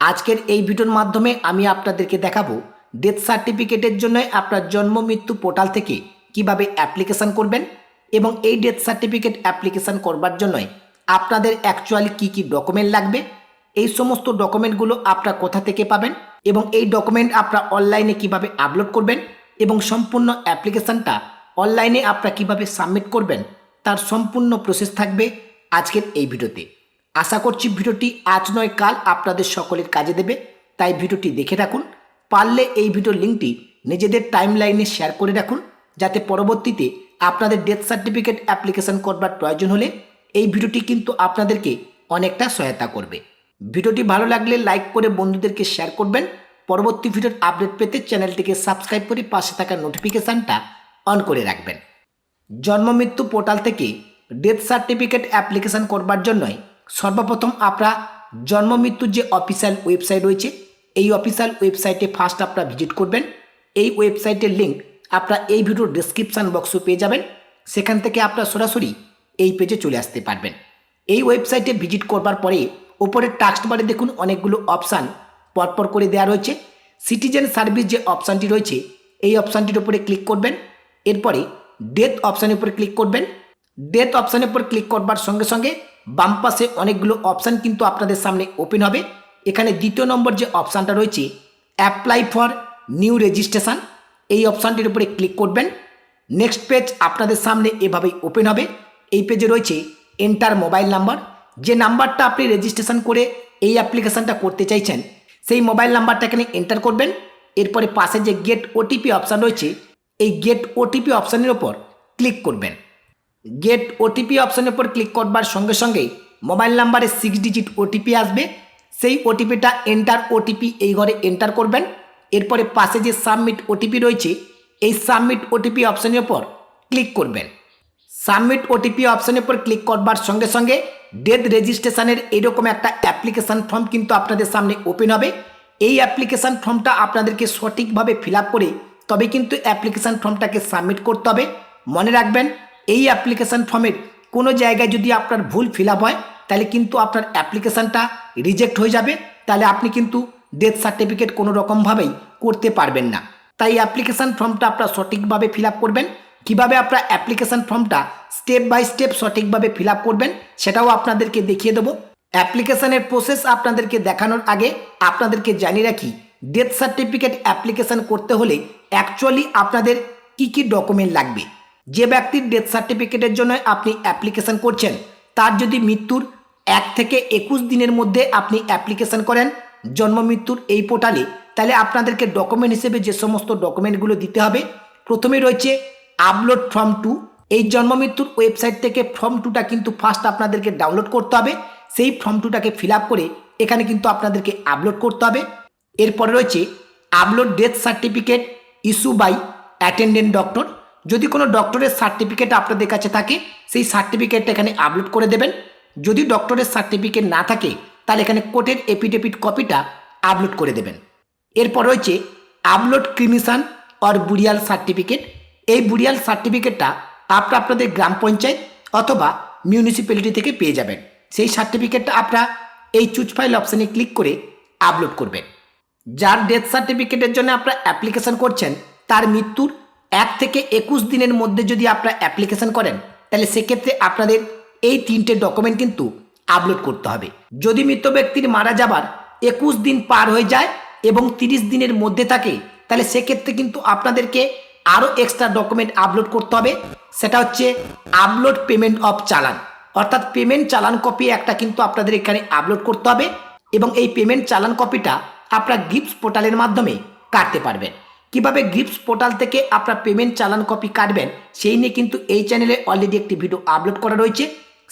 আজকের এই ভিডিওর মাধ্যমে আমি আপনাদেরকে দেখাবো ডেথ সার্টিফিকেটের জন্য আপনার জন্ম, মৃত্যু পোর্টাল থেকে কীভাবে অ্যাপ্লিকেশন করবেন এবং এই ডেথ সার্টিফিকেট অ্যাপ্লিকেশন করবার জন্যই আপনাদের অ্যাকচুয়ালি কি কি ডকুমেন্ট লাগবে, এই সমস্ত ডকুমেন্টগুলো আপনারা কোথা থেকে পাবেন এবং এই ডকুমেন্ট আপনারা অনলাইনে কীভাবে আপলোড করবেন এবং সম্পূর্ণ অ্যাপ্লিকেশনটা অনলাইনে আপনারা কীভাবে সাবমিট করবেন, তার সম্পূর্ণ প্রসেস থাকবে আজকের এই ভিডিওতে। আশা করছি ভিডিওটি আজ নয়, কাল আপনাদের সকলের কাজে দেবে। তাই ভিডিওটি দেখে রাখুন। পারলে এই ভিডিওর লিঙ্কটি নিজেদের টাইম লাইনে শেয়ার করে রাখুন, যাতে পরবর্তীতে আপনাদের ডেথ সার্টিফিকেট অ্যাপ্লিকেশন করবার প্রয়োজন হলে এই ভিডিওটি কিন্তু আপনাদেরকে অনেকটা সহায়তা করবে। ভিডিওটি ভালো লাগলে লাইক করে বন্ধুদেরকে শেয়ার করবেন। পরবর্তী ভিডিওর আপডেট পেতে চ্যানেলটিকে সাবস্ক্রাইব করে পাশে থাকা নোটিফিকেশানটা অন করে রাখবেন। জন্ম মৃত্যু পোর্টাল থেকে ডেথ সার্টিফিকেট অ্যাপ্লিকেশন করবার জন্যই সর্বপ্রথম আপনারা জন্ম মৃত্যুর যে অফিসিয়াল ওয়েবসাইট রয়েছে, এই অফিসিয়াল ওয়েবসাইটে ফার্স্ট আপনারা ভিজিট করবেন। এই ওয়েবসাইটের লিঙ্ক আপনারা এই ভিডিওর ডিসক্রিপশান বক্সে পেয়ে যাবেন। সেখান থেকে আপনারা সরাসরি এই পেজে চলে আসতে পারবেন। এই ওয়েবসাইটে ভিজিট করবার পরে ওপরের টাক্সট বারে দেখুন অনেকগুলো অপশান পরপর করে দেওয়া রয়েছে। সিটিজেন সার্ভিস যে অপশানটি রয়েছে, এই অপশানটির উপরে ক্লিক করবেন। এরপরে ডেথ অপশানের উপরে ক্লিক করবেন। ডেথ অপশানের উপর ক্লিক করবার সঙ্গে সঙ্গে বাম পাশে অনেকগুলো অপশান কিন্তু আপনাদের সামনে ওপেন হবে। এখানে দ্বিতীয় নম্বর যে অপশানটা রয়েছে অ্যাপ্লাই ফর নিউ রেজিস্ট্রেশন এই অপশানটির উপরে ক্লিক করবেন। নেক্সট পেজ আপনাদের সামনে এভাবেই ওপেন হবে। এই পেজে রয়েছে এন্টার মোবাইল নাম্বার যে নাম্বারটা আপনি রেজিস্ট্রেশন করে এই অ্যাপ্লিকেশানটা করতে চাইছেন, সেই মোবাইল নাম্বারটা এখানে এন্টার করবেন। এরপরে পাশে যে গেট ওটিপি অপশান রয়েছে, এই গেট ওটিপি অপশানের ওপর ক্লিক করবেন। গেট ওটিপি অপশানের উপর ক্লিক করবার সঙ্গে সঙ্গে মোবাইল নাম্বারে সিক্স ডিজিট ওটিপি আসবে। সেই ওটিপিটা এন্টার ওটিপি এই ঘরে এন্টার করবেন। এরপরে পাশে যে সাবমিট ওটিপি রয়েছে, এই সাবমিট ওটিপি অপশানের উপর ক্লিক করবেন। সাবমিট ওটিপি অপশনের উপর ক্লিক করবার সঙ্গে সঙ্গে ডেথ রেজিস্ট্রেশনের এরকম একটা অ্যাপ্লিকেশান ফর্ম কিন্তু আপনাদের সামনে ওপেন হবে। এই অ্যাপ্লিকেশান ফর্মটা আপনাদেরকে সঠিকভাবে ফিল করে তবে কিন্তু অ্যাপ্লিকেশান ফর্মটাকে সাবমিট করতে হবে। মনে রাখবেন এই অ্যাপ্লিকেশান ফর্মের কোনো জায়গায় যদি আপনার ভুল ফিল হয়, তাহলে কিন্তু আপনার অ্যাপ্লিকেশানটা রিজেক্ট হয়ে যাবে। তাহলে আপনি কিন্তু ডেথ সার্টিফিকেট কোনো রকমভাবেই করতে পারবেন না। তাই অ্যাপ্লিকেশান ফর্মটা আপনার সঠিকভাবে ফিল করবেন। কীভাবে আপনার অ্যাপ্লিকেশান ফর্মটা স্টেপ বাই স্টেপ সঠিকভাবে ফিল করবেন, সেটাও আপনাদেরকে দেখিয়ে দেবো। অ্যাপ্লিকেশানের প্রসেস আপনাদেরকে দেখানোর আগে আপনাদেরকে জানিয়ে রাখি ডেথ সার্টিফিকেট অ্যাপ্লিকেশান করতে হলে অ্যাকচুয়ালি আপনাদের কি কি ডকুমেন্ট লাগবে? যে ব্যক্তির ডেথ সার্টিফিকেটের জন্য আপনি অ্যাপ্লিকেশন করছেন, তার যদি মৃত্যুর এক থেকে একুশ দিনের মধ্যে আপনি অ্যাপ্লিকেশন করেন, জন্ম মৃত্যুর এই পোর্টালে তাহলে আপনাদেরকে ডকুমেন্ট হিসেবে যে সমস্ত ডকুমেন্টগুলো দিতে হবে, প্রথমে রয়েছে আপলোড ফর্ম টু এই জন্ম মৃত্যুর ওয়েবসাইট থেকে ফর্ম টুটা কিন্তু ফার্স্ট আপনাদেরকে ডাউনলোড করতে হবে, সেই ফর্ম টুটাকে ফিল করে এখানে কিন্তু আপনাদেরকে আপলোড করতে হবে। এরপরে রয়েছে upload death certificate issue by attendant doctor যদি কোনো ডক্টরের সার্টিফিকেট আপনাদের কাছে থাকে, সেই সার্টিফিকেটটা এখানে আপলোড করে দেবেন। যদি ডক্টরের সার্টিফিকেট না থাকে, তাহলে এখানে কোর্টের এপিডেপিট কপিটা আপলোড করে দেবেন। এরপর রয়েছে upload cremation or burial certificate এই বুরিয়াল সার্টিফিকেটটা আপনারা আপনাদের গ্রাম পঞ্চায়েত অথবা মিউনিসিপ্যালিটি থেকে পেয়ে যাবেন। সেই সার্টিফিকেটটা আপনারা এই চুজ ফাইল অপশানে ক্লিক করে আপলোড করবেন। যার ডেথ সার্টিফিকেটের জন্য আপনারা অ্যাপ্লিকেশন করছেন, তার মৃত্যুর এক থেকে একুশ দিনের মধ্যে যদি আপনারা অ্যাপ্লিকেশন করেন, তাহলে সেক্ষেত্রে আপনাদের এই তিনটে ডকুমেন্ট কিন্তু আপলোড করতে হবে। যদি মৃত ব্যক্তির মারা যাবার একুশ দিন পার হয়ে যায় এবং তিরিশ দিনের মধ্যে থাকে, তাহলে সেক্ষেত্রে কিন্তু আপনাদেরকে আরও এক্সট্রা ডকুমেন্ট আপলোড করতে হবে। সেটা হচ্ছে আপলোড পেমেন্ট অফ চালান। অর্থাৎ পেমেন্ট চালান কপি একটা কিন্তু আপনাদের এখানে আপলোড করতে হবে এবং এই পেমেন্ট চালান কপিটা আপনার গিফটস পোর্টালের মাধ্যমে কাটতে পারবেন। কীভাবে গিফটস পোর্টাল থেকে আপনার পেমেন্ট চালান কপি কাটবেন, সেই নিয়ে কিন্তু এই চ্যানেলে অলরেডি একটি ভিডিও আপলোড করা রয়েছে।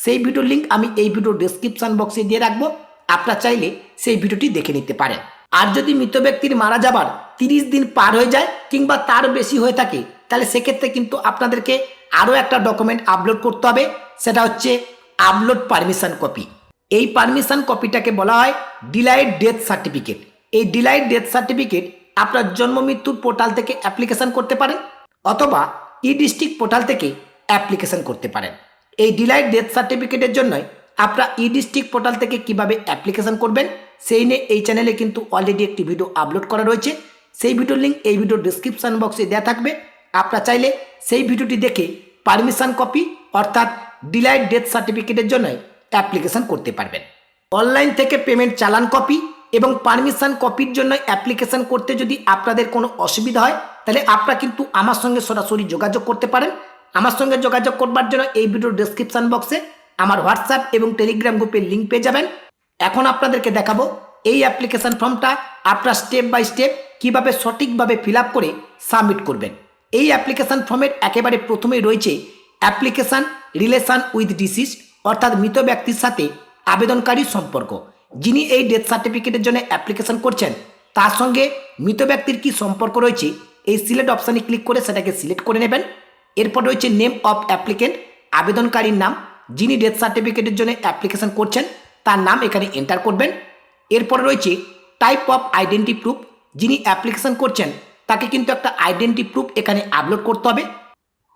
সেই ভিডিওর লিঙ্ক আমি এই ভিডিওর ডিসক্রিপশন বক্সে দিয়ে রাখব। আপনারা চাইলে সেই ভিডিওটি দেখে নিতে পারেন। আর যদি মৃত ব্যক্তির মারা যাবার তিরিশ দিন পার হয়ে যায় কিংবা তার বেশি হয়ে থাকে, তাহলে সেক্ষেত্রে কিন্তু আপনাদেরকে আরও একটা ডকুমেন্ট আপলোড করতে হবে। সেটা হচ্ছে আপলোড পারমিশন কপি এই পারমিশন কপিটাকে বলা হয় ডিলাইড ডেথ সার্টিফিকেট এই ডিলাইড ডেথ সার্টিফিকেট আপনার জন্ম মৃত্যুর পোর্টাল থেকে অ্যাপ্লিকেশন করতে পারেন, অথবা ই ডিস্ট্রিক্ট পোর্টাল থেকে অ্যাপ্লিকেশন করতে পারেন। এই ডিলাইট ডেথ সার্টিফিকেটের জন্যই আপনারা ই ডিস্ট্রিক্ট পোর্টাল থেকে কীভাবে অ্যাপ্লিকেশন করবেন, সেই নিয়ে এই চ্যানেলে কিন্তু অলরেডি একটি ভিডিও আপলোড করা রয়েছে। সেই ভিডিওর লিঙ্ক এই ভিডিওর ডিসক্রিপশান বক্সে দেওয়া থাকবে। আপনারা চাইলে সেই ভিডিওটি দেখে পারমিশন কপি অর্থাৎ ডিলাইট ডেথ সার্টিফিকেটের জন্য অ্যাপ্লিকেশন করতে পারবেন। অনলাইন থেকে পেমেন্ট চালান কপি এবং পারমিশন কপির জন্য অ্যাপ্লিকেশন করতে যদি আপনাদের কোনো অসুবিধা হয়, তাহলে আপনারা কিন্তু আমার সঙ্গে সরাসরি যোগাযোগ করতে পারেন। আমার সঙ্গে যোগাযোগ করবার জন্য এই ভিডিওর ডেসক্রিপশন বক্সে আমার হোয়াটসঅ্যাপ এবং টেলিগ্রাম গ্রুপের লিঙ্ক পেয়ে যাবেন। এখন আপনাদেরকে দেখাবো এই অ্যাপ্লিকেশন ফর্মটা আপনারা স্টেপ বাই স্টেপ কীভাবে সঠিকভাবে ফিল করে সাবমিট করবেন। এই অ্যাপ্লিকেশন ফর্মের একেবারে প্রথমেই রয়েছে অ্যাপ্লিকেশন রিলেশন উইথ ডিসিজ অর্থাৎ মৃত ব্যক্তির সাথে আবেদনকারীর সম্পর্ক। যিনি এই ডেথ সার্টিফিকেটের জন্য অ্যাপ্লিকেশন করছেন, তার সঙ্গে মৃত ব্যক্তির কি সম্পর্ক রয়েছে, এই সিলেক্ট অপশানে ক্লিক করে সেটাকে সিলেক্ট করে নেবেন। এরপর রয়েছে নেম অফ অ্যাপ্লিকেন্ট আবেদনকারীর নাম, যিনি ডেথ সার্টিফিকেটের জন্য অ্যাপ্লিকেশন করছেন, তার নাম এখানে এন্টার করবেন। এরপর রয়েছে টাইপ অফ আইডেন্টি প্রুফ যিনি অ্যাপ্লিকেশন করছেন, তাকে কিন্তু একটা আইডেন্টি প্রুফ এখানে আপলোড করতে হবে।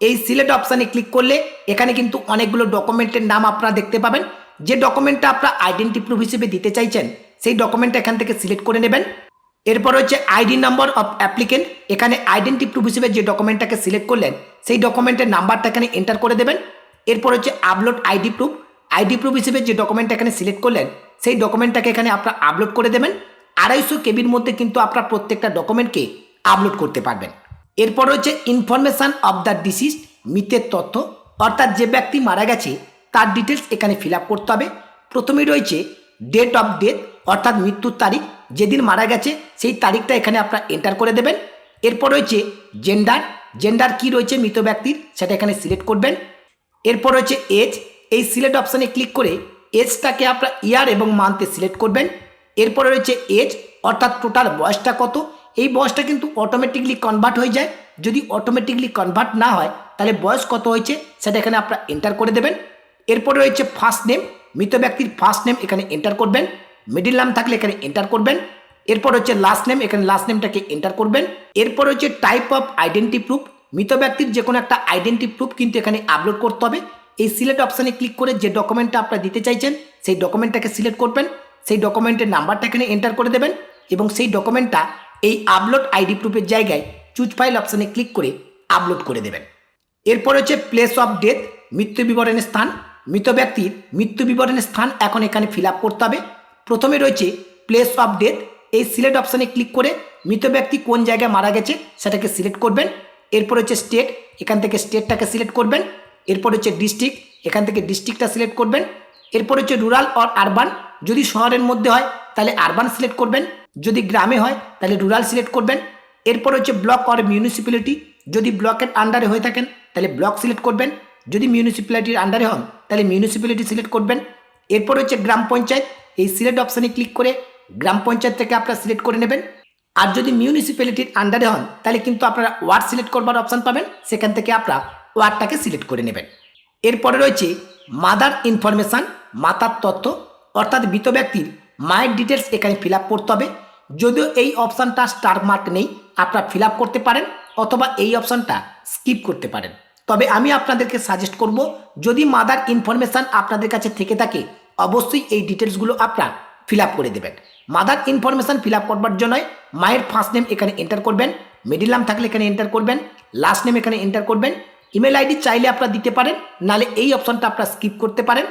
এই সিলেক্ট অপশানে ক্লিক করলে এখানে কিন্তু অনেকগুলো ডকুমেন্টের নাম আপনারা দেখতে পাবেন। যে ডকুমেন্টটা আপনারা আইডেন্টি প্রুফ হিসেবে দিতে চাইছেন, সেই ডকুমেন্টটা এখান থেকে সিলেক্ট করে নেবেন। এরপর হচ্ছে আইডি নাম্বার অফ অ্যাপ্লিকেন্ট এখানে আইডেন্টি প্রুফ হিসেবে যে ডকুমেন্টটাকে সিলেক্ট করলেন, সেই ডকুমেন্টের নাম্বারটা এখানে এন্টার করে দেবেন। এরপর হচ্ছে upload ID proof ID proof হিসেবে যে ডকুমেন্টটা এখানে সিলেক্ট করলেন, সেই ডকুমেন্টটাকে এখানে আপনার আপলোড করে দেবেন। আড়াইশো কেবির মধ্যে কিন্তু আপনার প্রত্যেকটা ডকুমেন্টকে আপলোড করতে পারবেন। এরপর হচ্ছে ইনফরমেশান অফ দ্য ডিসিজ মৃতের তথ্য, অর্থাৎ যে ব্যক্তি মারা গেছে তার ডিটেলস এখানে ফিল করতে হবে। প্রথমেই রয়েছে ডেট অফ ডেথ অর্থাৎ মৃত্যুর তারিখ, যেদিন মারা গেছে, সেই তারিখটা এখানে আপনারা এন্টার করে দেবেন। এরপর রয়েছে জেন্ডার জেন্ডার কি রয়েছে মৃত ব্যক্তির, সেটা এখানে সিলেক্ট করবেন। এরপর রয়েছে এজ এই সিলেক্ট অপশানে ক্লিক করে এজটাকে আপনারা ইয়ার এবং মান্থে সিলেক্ট করবেন। এরপরে রয়েছে এজ অর্থাৎ টোটাল বয়সটা কত, এই বয়সটা কিন্তু অটোমেটিকলি কনভার্ট হয়ে যায়। যদি অটোমেটিকলি কনভার্ট না হয়, তাহলে বয়স কত হয়েছে, সেটা এখানে আপনারা এন্টার করে দেবেন। এরপরে রয়েছে ফার্স্ট নেম মৃত ব্যক্তির ফার্স্ট নেম এখানে এন্টার করবেন মিডিল নাম থাকলে এখানে এন্টার করবেন, এরপর হচ্ছে লাস্ট নেম এখানে লাস্ট নেমটাকে এন্টার করবেন, এরপর হচ্ছে টাইপ অফ আইডেন্টি প্রুফ মৃত ব্যক্তির যে কোনো একটা আইডেন্টি প্রুফ কিন্তু এখানে আপলোড করতে হবে, এই সিলেক্ট অপশানে ক্লিক করে যে ডকুমেন্টটা আপনারা দিতে চাইছেন, সেই ডকুমেন্টটাকে সিলেক্ট করবেন, সেই ডকুমেন্টের নাম্বারটা এখানে এন্টার করে দেবেন এবং সেই ডকুমেন্টটা এই আপলোড আইডি প্রুফের জায়গায় চুজ ফাইল অপশানে ক্লিক করে আপলোড করে দেবেন। এরপর হচ্ছে প্লেস অফ ডেথ মৃত্যু বিবরণের স্থান মৃত ব্যক্তির মৃত্যু বিবরণের স্থান এখন এখানে ফিল করতে হবে। প্রথমে রয়েছে প্লেস অফ ডেথ এই সিলেক্ট অপশানে ক্লিক করে মৃত ব্যক্তি কোন জায়গায় মারা গেছে সেটাকে সিলেক্ট করবেন। এরপর হচ্ছে স্টেট এখান থেকে স্টেটটাকে সিলেক্ট করবেন। এরপর হচ্ছে ডিস্ট্রিক্ট এখান থেকে ডিস্ট্রিক্টটা সিলেক্ট করবেন। এরপর হচ্ছে রুরাল অর আরবান যদি শহরের মধ্যে হয়, তাহলে আরবান সিলেক্ট করবেন। যদি গ্রামে হয়, তাহলে রুরাল সিলেক্ট করবেন। এরপর হচ্ছে ব্লক অর মিউনিসিপ্যালিটি যদি ব্লকের আন্ডারে হয়ে থাকেন, তাহলে ব্লক সিলেক্ট করবেন। যদি মিউনিসিপ্যালিটির আন্ডারে হন, তাহলে মিউনিসিপ্যালিটি সিলেক্ট করবেন। এরপর হচ্ছে গ্রাম পঞ্চায়েত। এই সিলেক্ট অপশানে ক্লিক করে গ্রাম পঞ্চায়েত থেকে আপনারা সিলেক্ট করে নেবেন। আর যদি মিউনিসিপ্যালিটির আন্ডারে হন, তাহলে কিন্তু আপনারা ওয়ার্ড সিলেক্ট করবার অপশান পাবেন। সেখান থেকে আপনারা ওয়ার্ডটাকে সিলেক্ট করে নেবেন। এরপরে রয়েছে মাদার ইনফরমেশান মাতার তথ্য, অর্থাৎ মৃত ব্যক্তির মায়ের ডিটেলস এখানে ফিল আপ করতে হবে। যদিও এই অপশানটা স্টার মার্ক নেই, আপনারা ফিল করতে পারেন, অথবা এই অপশানটা স্কিপ করতে পারেন। তবে আমি আপনাদেরকে সাজেস্ট করব, যদি মাদার ইনফরমেশান আপনাদের কাছে থেকে থাকে, অবশ্যই এই ডিটেলসগুলো আপনার ফিল করে দেবেন। মাদার ইনফরমেশান ফিল করবার জন্য মায়ের ফার্স্ট নেম এখানে এন্টার করবেন মিডিল নাম থাকলে এখানে এন্টার করবেন লাস্ট নেম এখানে এন্টার করবেন। ইমেল আইডি চাইলে আপনারা দিতে পারেন, নালে এই অপশানটা আপনারা স্কিপ করতে পারেন।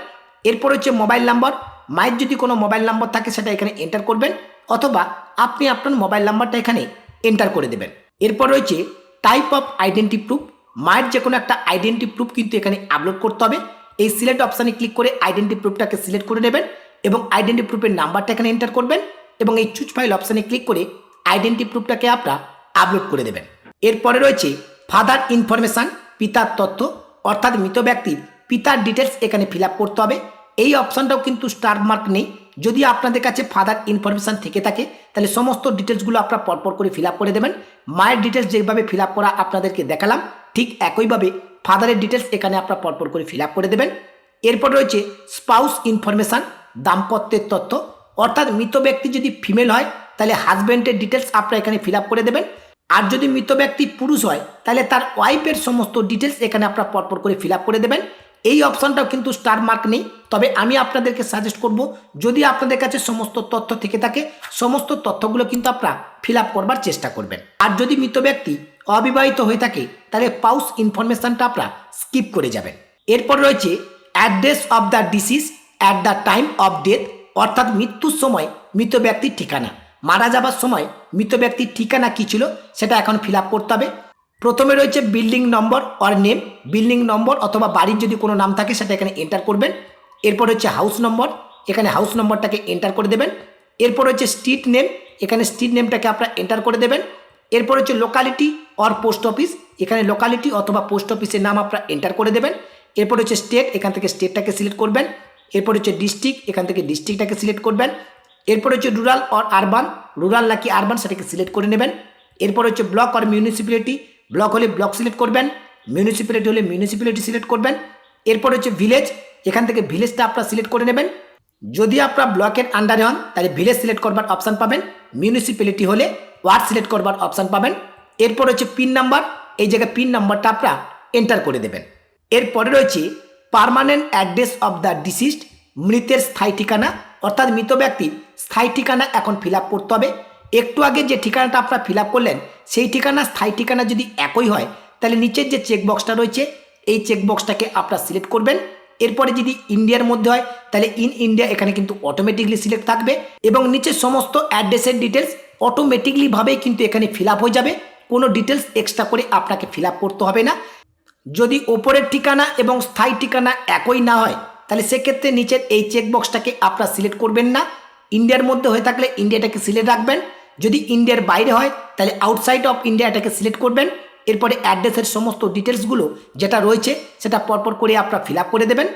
এরপর হচ্ছে মোবাইল নাম্বার মায়ের যদি কোনো মোবাইল নাম্বার থাকে সেটা এখানে এন্টার করবেন, অথবা আপনি আপনার মোবাইল নাম্বারটা এখানে এন্টার করে দেবেন। এরপর রয়েছে টাইপ অফ আইডেন্টি প্রুফ মায়ের যে কোনো একটা আইডেন্টি প্রুফ কিন্তু এখানে আপলোড করতে হবে। এই সিলেক্ট অপশানে ক্লিক করে আইডেন্টি প্রুফটাকে সিলেক্ট করে নেবেন এবং আইডেন্টি প্রুফের নাম্বারটা এখানে এন্টার করবেন এবং এই চুজ ফাইল অপশানে ক্লিক করে আইডেন্টি প্রুফটাকে আপনারা আপলোড করে দেবেন। এরপরে রয়েছে ফাদার ইনফরমেশান পিতার তথ্য, অর্থাৎ মৃত ব্যক্তির পিতার ডিটেলস এখানে ফিল করতে হবে। এই অপশানটাও কিন্তু স্টার মার্ক নেই। যদি আপনাদের কাছে ফাদার ইনফরমেশান থেকে থাকে, তাহলে সমস্ত ডিটেলসগুলো আপনারা পরপর করে ফিল করে দেবেন। মায়ের ডিটেলস যেভাবে ফিল করা আপনাদেরকে দেখালাম। ঠিক একইভাবে ফাদারের ডিটেলস এখানে আপনারা পরপর করে ফিল করে দেবেন। এরপর রয়েছে স্পাউস ইনফরমেশান দাম্পত্যের তথ্য। অর্থাৎ মৃত ব্যক্তি যদি ফিমেল হয়, তাহলে হাজব্যান্ডের ডিটেলস আপনারা এখানে ফিল করে দেবেন। আর যদি মৃত ব্যক্তি পুরুষ হয়, তাহলে তার ওয়াইফের সমস্ত ডিটেলস এখানে আপনারা পরপর করে ফিল করে দেবেন। এই অপশানটাও কিন্তু স্টার মার্ক নেই। তবে আমি আপনাদেরকে সাজেস্ট করব, যদি আপনাদের কাছে সমস্ত তথ্য থেকে থাকে, সমস্ত তথ্যগুলো কিন্তু আপনারা ফিল করবার চেষ্টা করবেন। আর যদি মৃত ব্যক্তি অবিবাহিত হয়ে থাকে, তাহলে পাউস ইনফরমেশনটা আপনারা স্কিপ করে যাবেন। এরপর রয়েছে address of the deceased at the time of death, অর্থাৎ মৃত্যুর সময় মৃত ব্যক্তির ঠিকানা। মারা যাবার সময় মৃত ব্যক্তির ঠিকানা কী ছিল, সেটা এখন ফিল করতে হবে। প্রথমে রয়েছে building number or name, building number অথবা বাড়ির যদি কোনো নাম থাকে, সেটা এখানে এন্টার করবেন। এরপর হচ্ছে হাউস নম্বর, এখানে হাউস নম্বরটাকে এন্টার করে দেবেন। এরপর হচ্ছে স্ট্রিট নেম, এখানে স্ট্রিট নেমটাকে আপনারা এন্টার করে দেবেন। এরপর হচ্ছে লোকালিটি অর পোস্ট অফিস এখানে লোকালিটি অথবা পোস্ট অফিসের নাম আপনারা এন্টার করে দেবেন। এরপর হচ্ছে স্টেট এখান থেকে স্টেটটাকে সিলেক্ট করবেন। এরপর হচ্ছে ডিস্ট্রিক্ট এখান থেকে ডিস্ট্রিক্টটাকে সিলেক্ট করবেন। এরপর হচ্ছে রুরাল অর আরবান রুরাল নাকি আরবান সেটাকে সিলেক্ট করে নেবেন। এরপর হচ্ছে ব্লক অর মিউনিসিপ্যালিটি ব্লক হলে ব্লক সিলেক্ট করবেন। মিউনিসিপ্যালিটি হলে মিউনিসিপ্যালিটি সিলেক্ট করবেন। এরপর হচ্ছে ভিলেজ এখান থেকে ভিলেজটা আপনারা সিলেক্ট করে নেবেন। যদি আপনারা ব্লকের আন্ডারে হন, তাহলে ভিলেজ সিলেক্ট করবার অপশান পাবেন মিউনিসিপ্যালিটি হলে ওয়ার্ড সিলেক্ট করবার অপশান পাবেন। এরপর হচ্ছে পিন নাম্বার এই জায়গায় পিন নাম্বারটা আপনারা এন্টার করে দেবেন। এরপরে রয়েছে permanent address of the deceased মৃতের স্থায়ী ঠিকানা, অর্থাৎ মৃত ব্যক্তির স্থায়ী ঠিকানা এখন ফিল করতে হবে। একটু আগে যে ঠিকানাটা আপনারা ফিল করলেন, সেই ঠিকানা স্থায়ী ঠিকানা যদি একই হয়, তাহলে নিচের যে চেকবক্সটা রয়েছে, এই চেকবক্সটাকে আপনারা সিলেক্ট করবেন। এরপরে যদি ইন্ডিয়ার মধ্যে হয়, তাহলে ইন ইন্ডিয়া এখানে কিন্তু অটোমেটিকলি সিলেক্ট থাকবে এবং নিচে সমস্ত অ্যাড্রেসের ডিটেলস অটোমেটিকলিভাবেই কিন্তু এখানে ফিল হয়ে যাবে। কোনো ডিটেলস এক্সট্রা করে আপনাকে ফিল করতে হবে না। যদি ওপরের ঠিকানা এবং স্থায়ী ঠিকানা একই না হয়, তাহলে সেক্ষেত্রে নিচের এই চেকবক্সটাকে আপনারা সিলেক্ট করবেন না। ইন্ডিয়ার মধ্যে হয়ে থাকলে ইন্ডিয়াটাকে সিলেক্ট রাখবেন। যদি ইন্ডিয়ার বাইরে হয়, তাহলে আউটসাইড অফ ইন্ডিয়া এটাকে সিলেক্ট করবেন। এরপরে অ্যাড্রেসের সমস্ত ডিটেলসগুলো যেটা রয়েছে সেটা পরপর করে আপনারা ফিল করে দেবেন।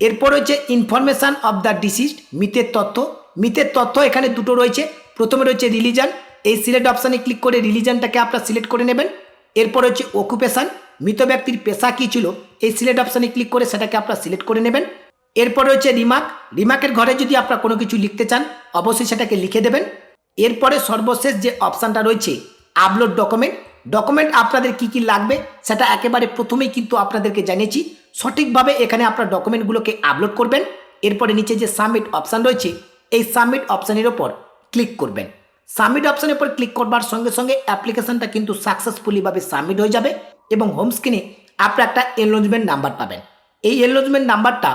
এরপর হচ্ছে ইনফরমেশান অফ দ্য ডিসিস্ট মিতের তথ্য। মিতের তথ্য এখানে দুটো রয়েছে। প্রথমে রয়েছে রিলিজান। এই সিলেক্ট অপশানে ক্লিক করে রিলিজানটাকে আপনারা সিলেক্ট করে নেবেন। এরপর হচ্ছে অকুপেশান। মৃত ব্যক্তির পেশা কী ছিল? এই সিলেক্ট অপশানে ক্লিক করে সেটাকে আপনারা সিলেক্ট করে নেবেন। এরপর রয়েছে রিমার্ক। রিমার্কের ঘরে যদি আপনারা কোনো কিছু লিখতে চান, অবশ্যই সেটাকে লিখে দেবেন। এরপরে সর্বশেষ যে অপশানটা রয়েছে, আপলোড ডকুমেন্ট ডকুমেন্ট আপনাদের কি কি লাগবে, সেটা একেবারে প্রথমেই কিন্তু আপনাদেরকে জানিয়েছি। সঠিকভাবে এখানে আপনার ডকুমেন্টগুলোকে আপলোড করবেন, এরপরে নিচে যে সাবমিট অপশান রয়েছে, এই সাবমিট অপশানের ওপর ক্লিক করবেন। সাবমিট অপশানের উপর ক্লিক করবার সঙ্গে সঙ্গে অ্যাপ্লিকেশনটা কিন্তু সাকসেসফুলিভাবে সাবমিট হয়ে যাবে এবং হোম স্ক্রিনে আপনার একটা এনলোজমেন্ট নাম্বার পাবেন। এই এনলোজমেন্ট নাম্বারটা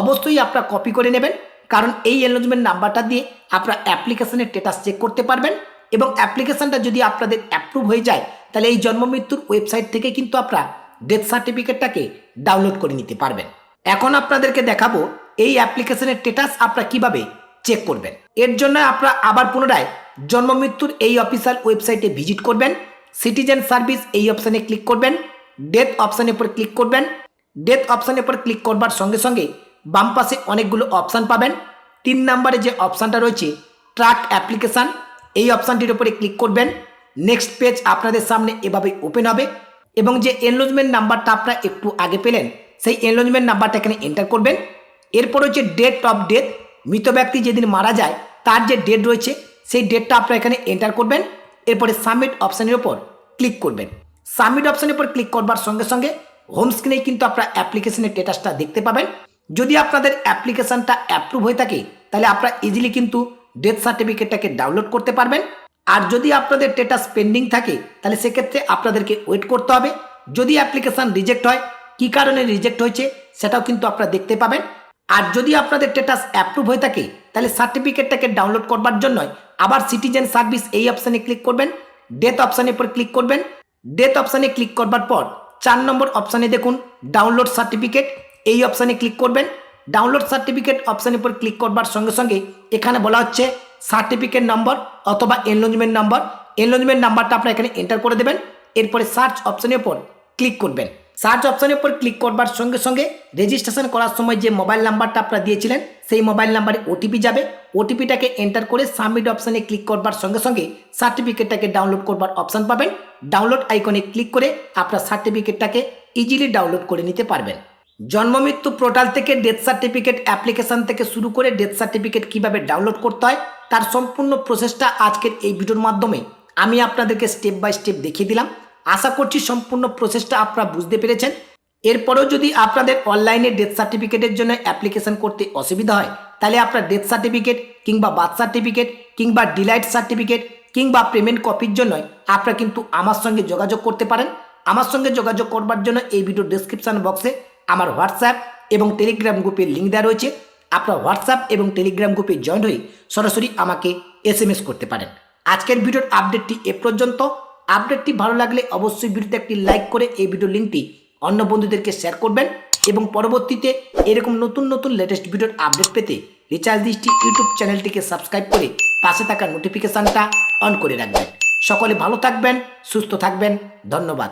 অবশ্যই আপনারা কপি করে নেবেন, কারণ এই এনলোজমেন্ট নাম্বারটা দিয়ে আপনারা অ্যাপ্লিকেশনের স্টেটাস চেক করতে পারবেন। এবং অ্যাপ্লিকেশনটা যদি আপনাদের অ্যাপ্রুভ হয়ে যায়, তাহলে এই জন্ম মৃত্যুর ওয়েবসাইট থেকে কিন্তু আপনারা ডেথ সার্টিফিকেটটাকে ডাউনলোড করে নিতে পারবেন। এখন আপনাদেরকে দেখাবো এই অ্যাপ্লিকেশনের স্টেটাস আপনারা কীভাবে চেক করবেন। এর জন্য আপনারা আবার পুনরায় জন্ম মৃত্যুর এই অফিসিয়াল ওয়েবসাইটে ভিজিট করবেন সিটিজেন সার্ভিস এই অপশানে ক্লিক করবেন ডেথ অপশানের উপর ক্লিক করবেন। ডেথ অপশানের উপর ক্লিক করবার সঙ্গে সঙ্গে বাম পাশে অনেকগুলো অপশান পাবেন। তিন নম্বরে যে অপশানটা রয়েছে ট্রাক অ্যাপ্লিকেশান এই অপশানটির উপরে ক্লিক করবেন। নেক্সট পেজ আপনাদের সামনে এভাবে ওপেন হবে এবং যে এনলোজমেন্ট নাম্বারটা আপনারা একটু আগে পেলেন, সেই এনলোজমেন্ট নাম্বারটা এখানে এন্টার করবেন। এরপর হচ্ছে ডেট অফ ডেথ মৃত ব্যক্তি যেদিন মারা যায়, তার যে ডেট রয়েছে, সেই ডেটটা আপনারা এখানে এন্টার করবেন। এরপরে সাবমিট অপশানের ওপর ক্লিক করবেন। সাবমিট অপশানের উপর ক্লিক করবার সঙ্গে সঙ্গে হোম স্ক্রিনেই কিন্তু আপনারা অ্যাপ্লিকেশনের স্টেটাসটা দেখতে পাবেন। যদি আপনাদের অ্যাপ্লিকেশানটা অ্যাপ্রুভ হয়ে থাকে, তাহলে আপনারা ইজিলি কিন্তু ডেথ সার্টিফিকেটটাকে ডাউনলোড করতে পারবেন। আর যদি আপনাদের স্টেটাস পেন্ডিং থাকে, তাহলে সেক্ষেত্রে আপনাদেরকে ওয়েট করতে হবে। যদি অ্যাপ্লিকেশান রিজেক্ট হয়, কী কারণে রিজেক্ট হয়েছে, সেটাও কিন্তু আপনারা দেখতে পাবেন। আর যদি আপনাদের স্টেটাস অ্যাপ্রুভ হয়ে থাকে, তাহলে সার্টিফিকেটটাকে ডাউনলোড করবার জন্য আবার সিটিজেন সার্ভিস এই অপশানে ক্লিক করবেন। ডেথ অপশানের উপর ক্লিক করবেন। ডেথ অপশানে ক্লিক করবার পর চার নম্বর অপশানে দেখুন ডাউনলোড সার্টিফিকেট এই অপশানে ক্লিক করবেন। ডাউনলোড সার্টিফিকেট অপশানের উপর ক্লিক করবার সঙ্গে সঙ্গে এখানে বলা হচ্ছে সার্টিফিকেট নম্বর অথবা এনলোজমেন্ট নাম্বার এনলোজমেন্ট নাম্বারটা আপনার এখানে এন্টার করে দেবেন। এরপরে সার্চ অপশানের উপর ক্লিক করবেন। সার্চ অপশানের উপর ক্লিক করবার সঙ্গে সঙ্গে রেজিস্ট্রেশন করার সময় যে মোবাইল নাম্বারটা আপনারা দিয়েছিলেন, সেই মোবাইল নাম্বারে ওটিপি যাবে। ওটিপিটাকে এন্টার করে সাবমিট অপশানে ক্লিক করবার সঙ্গে সঙ্গে সার্টিফিকেটটাকে ডাউনলোড করবার অপশান পাবেন। ডাউনলোড আইকনে ক্লিক করে আপনার সার্টিফিকেটটাকে ইজিলি ডাউনলোড করে নিতে পারবেন। জন্ম মৃত্যু পোর্টাল থেকে ডেথ সার্টিফিকেট অ্যাপ্লিকেশন থেকে শুরু করে ডেথ সার্টিফিকেট কীভাবে ডাউনলোড করতে হয়, তার সম্পূর্ণ প্রসেসটা আজকের এই ভিডিওর মাধ্যমে আমি আপনাদেরকে স্টেপ বাই স্টেপ দেখিয়ে দিলাম। আশা করছি সম্পূর্ণ প্রসেসটা আপনারা বুঝতে পেরেছেন। এরপরেও যদি আপনাদের অনলাইনে ডেথ সার্টিফিকেটের জন্য অ্যাপ্লিকেশন করতে অসুবিধা হয়, তাহলে আপনার ডেথ সার্টিফিকেট কিংবা বার্থ সার্টিফিকেট কিংবা ডিলাইট সার্টিফিকেট কিংবা পেমেন্ট কপির জন্য আপনারা কিন্তু আমার সঙ্গে যোগাযোগ করতে পারেন। আমার সঙ্গে যোগাযোগ করবার জন্য এই ভিডিও ডেসক্রিপশন বক্সে আমার হোয়াটসঅ্যাপ এবং টেলিগ্রাম গ্রুপের লিঙ্ক দেওয়া রয়েছে। আপনার হোয়াটসঅ্যাপ এবং টেলিগ্রাম গ্রুপে জয়েন হয়ে সরাসরি আমাকে এস করতে পারেন। আজকের ভিডিওর আপডেটটি এ পর্যন্ত। আপডেটটি ভালো লাগলে অবশ্যই ভিডিওতে একটি লাইক করে এই ভিডিও লিঙ্কটি অন্য বন্ধুদেরকে শেয়ার করবেন এবং পরবর্তীতে এরকম নতুন নতুন লেটেস্ট ভিডিওর আপডেট পেতে রিচার্জ দৃষ্টি ইউটিউব চ্যানেলটিকে সাবস্ক্রাইব করে পাশে থাকা নোটিফিকেশানটা অন করে রাখবেন। সকলে ভালো থাকবেন, সুস্থ থাকবেন। ধন্যবাদ।